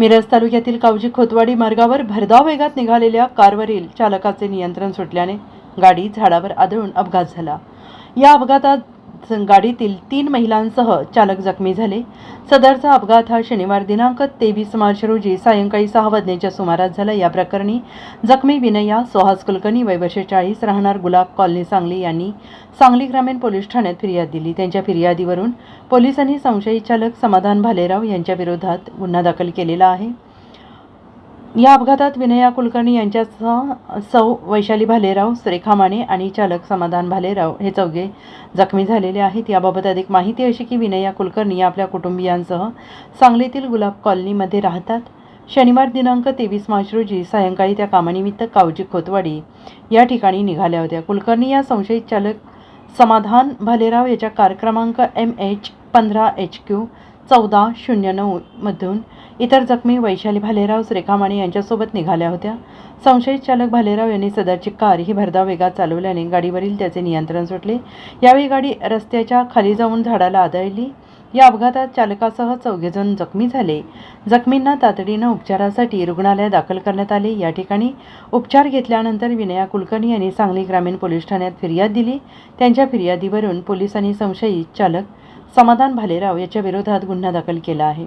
मिरज तालुक्यातील कावजी खोतवाडी मार्गावर भरधाव वेगात निघालेल्या कारवरील चालकाचे नियंत्रण सुटल्याने गाडी झाडावर आदळून अपघात झाला. या अपघातात गाडीतील तीन महिलांसह चालक जखमी झाले. सदरचा अपघात हा शनिवार दिनांक तेवीस मार्च रोजी सायंकाळी सहा वाजण्याच्या सुमारास झाला. या प्रकरणी जखमी विनया सुहास कुलकर्णी वय वर्ष चाळीस राहणार गुलाब कॉलनी सांगली यांनी सांगली ग्रामीण पोलीस ठाण्यात फिर्याद दिली. त्यांच्या फिर्यादीवरून पोलिसांनी संशयित चालक समाधान भालेराव यांच्या विरोधात गुन्हा दाखल केलेला आहे. या अपघातात विनया कुलकर्णी यांच्यासह सौ वैशाली भालेराव रेखा माने आणि चालक समाधान भालेराव हे चौघे जखमी झालेले आहेत. याबाबत अधिक माहिती अशी की विनया कुलकर्णी आपल्या कुटुंबियांसह सांगलीतील गुलाब कॉलनीमध्ये राहतात. शनिवार दिनांक तेवीस मार्च रोजी सायंकाळी त्या कामानिमित्त कावजी खोतवाडी या ठिकाणी निघाल्या होत्या. कुलकर्णी या संशयित चालक समाधान भालेराव याच्या कार क्रमांक एम एच पंधरा एच क्यू चौदा शून्य नऊ मधून इतर जखमी वैशाली भालेराव रेखा यांच्यासोबत निघाल्या होत्या. संशयित चालक भालेराव यांनी सदरची कार ही भरधाव वेगात चालवल्याने गाडीवरील त्याचे नियंत्रण सुटले. यावेळी गाडी रस्त्याच्या खाली जाऊन झाडाला आदळली. या अपघातात चालकासह चौघेजण जखमी झाले. जखमींना तातडीनं उपचारासाठी रुग्णालयात दाखल करण्यात आले. या ठिकाणी उपचार घेतल्यानंतर विनया कुलकर्णी यांनी सांगली ग्रामीण पोलीस ठाण्यात फिर्याद दिली. त्यांच्या फिर्यादीवरून पोलिसांनी संशयित चालक समाधान भालेराव याच्या विरोधात गुन्हा दाखल केला आहे.